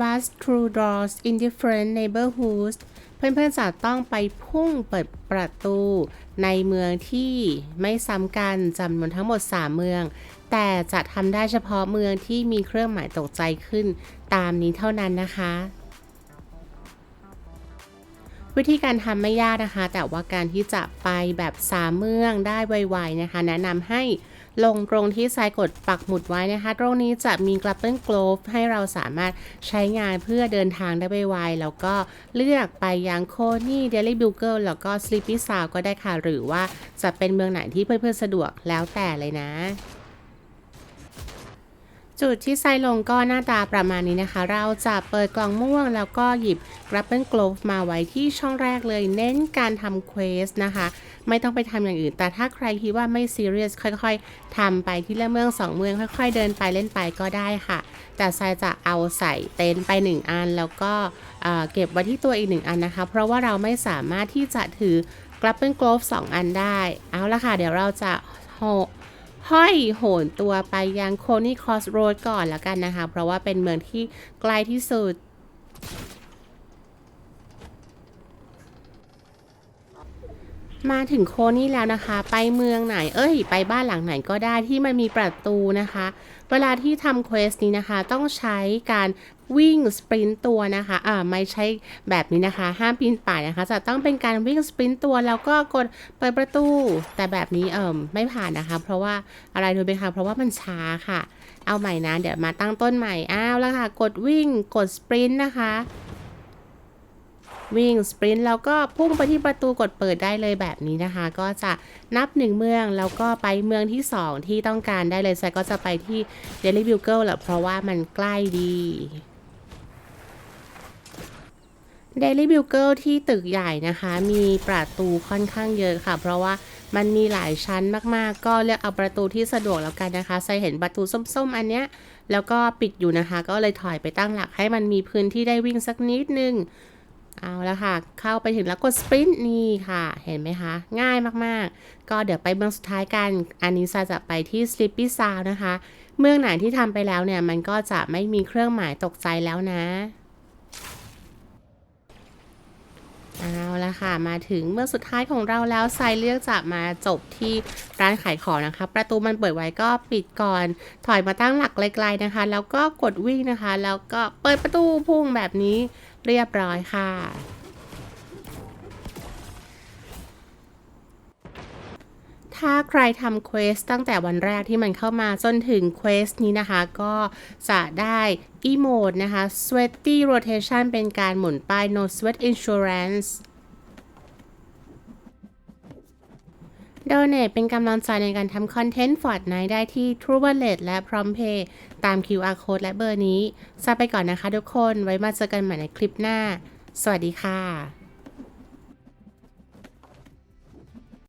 bus through doors in different neighborhoods เพื่อนๆจะต้องไปพุ่งเปิดประตูในเมืองที่ไม่ซ้ำกันจำนวนทั้งหมด 3 เมือง แต่จะทำได้เฉพาะเมืองที่มีเครื่องหมายตกใจขึ้นตามนี้เท่านั้นนะคะวิธีการทำไม่ยากนะคะ แต่ว่าการที่จะไปแบบสามเมืองได้ไวๆนะคะ แนะนำให้ ลงตรงที่ทรายกดปักหมุดไว้นะคะ ตรงนี้จะมีกลับเปิลโกลฟให้เราสามารถใช้งานเพื่อเดินทางได้ไวๆแล้วก็เลือกไปยังโคนี่เดลี่บิวเกิลแล้วก็สลิปปี้ซาวก็ได้ค่ะ หรือว่าจะเป็นเมืองไหนที่เพื่อนๆสะดวกแล้วแต่เลยนะ จุดที่ไซลงก็หน้าตาประมาณนี้นะคะ เราจะเปิดกล่องม่วงแล้วก็หยิบ Grapple Glove มาไว้ที่ช่องแรกเลย เน้นการทำเควสนะคะ ไม่ต้องไปทำอย่างอื่น แต่ถ้าใครคิดว่าไม่ซีเรียสค่อยๆทำไปที่ละเมืองสองเมือง ค่อย ๆ เดินไปเล่นไปก็ได้ค่ะ แต่ไซจะเอาใส่เต็นไป 1 อัน แล้วก็เเก็บไว้ที่ตัวอีก1อันนะคะ เพราะว่าเราไม่สามารถที่จะถือ Grapple Glove 2อันได้ เอาละค่ะ เดี๋ยวเราจะโหห้อยโหนตัวไปยังโคนี่คอสโรดก่อนแล้วกันนะคะ เพราะว่าเป็นเมืองที่ใกล้ที่สุด มาถึงโคนี่แล้วนะคะ ไปเมืองไหน เอ้ย ไปบ้านหลังไหนก็ได้ที่มันมีประตูนะคะ เวลาที่ทำเควสนี้นะคะ ต้องใช้การวิ่งสปรินต์ตัวนะคะ อ่า ไม่ใช่แบบนี้นะคะ ห้ามปีนป่ายนะคะ จะต้องเป็นการวิ่งสปรินต์ตัว แล้วก็กดเปิดประตู แต่แบบนี้เอ่มไม่ผ่านนะคะ เพราะว่าอะไรรู้ไหมคะ เพราะว่ามันช้าค่ะ เอาใหม่นะ เดี๋ยวมาตั้งต้นใหม่ อ้าวแล้วค่ะ กดวิ่ง กดสปรินต์นะคะ วิ่งสปรินต์แล้วก็พุ่งไปที่ประตูกดเปิดได้เลยแบบนี้นะคะ ก็จะนับหนึ่งเมืองแล้วก็ไปเมืองที่ 2 ที่ต้องการได้เลยไซก็จะไปที่ Daily Bugle แหละเพราะว่ามันใกล้ดี Daily Bugle ที่ตึกใหญ่นะคะ มีประตูค่อนข้างเยอะค่ะ เพราะว่ามันมีหลายชั้นมากๆ ก็เลือกเอาประตูที่สะดวกแล้วกันนะคะไซเห็นประตูส้มๆ อันเนี้ย แล้วก็ปิดอยู่นะคะ ก็เลยถอยไปตั้งหลักให้มันมีพื้นที่ได้วิ่งสักนิดนึง เอาละค่ะ เข้าไปถึงแล้วกดสปรินต์นี่ค่ะ เห็นไหมคะ ง่ายมากๆ ก็เดี๋ยวไปเมืองสุดท้ายกัน อันนี้ซาจะไปที่ Sleepy Sound นะคะ เมืองไหนที่ทำไปแล้วเนี่ย มันก็จะไม่มีเครื่องหมายตกใจแล้วนะ เอาละ ค่ะมาถึงเมื่อสุดท้ายของเราแล้วไซเลือกจะมาจบที่ร้านขายของนะคะ ประตูมันเปิดไว้ก็ปิดก่อน ถอยมาตั้งหลักไกลๆนะคะ แล้วก็กดวิ่งนะคะ แล้วก็เปิดประตูพุ่งแบบนี้เรียบร้อยค่ะถ้าใครทำเควสตั้งแต่วันแรกที่มันเข้ามาจนถึงเควสนี้นะคะ ก็จะได้อีโมดนะคะ sweaty rotation เป็นการหมุนป้าย no sweat insurance d o n a t เป็นกำลังใจในการทำคอนเทนต์ฟอร์ดไนได้ที่ True Wallet และ PromptPay ตาม QR Code และเบอร์นี้ซาไปก่อนนะคะทุกคน ไว้มาเจอกันใหม่ในคลิปหน้า สวัสดีค่ะ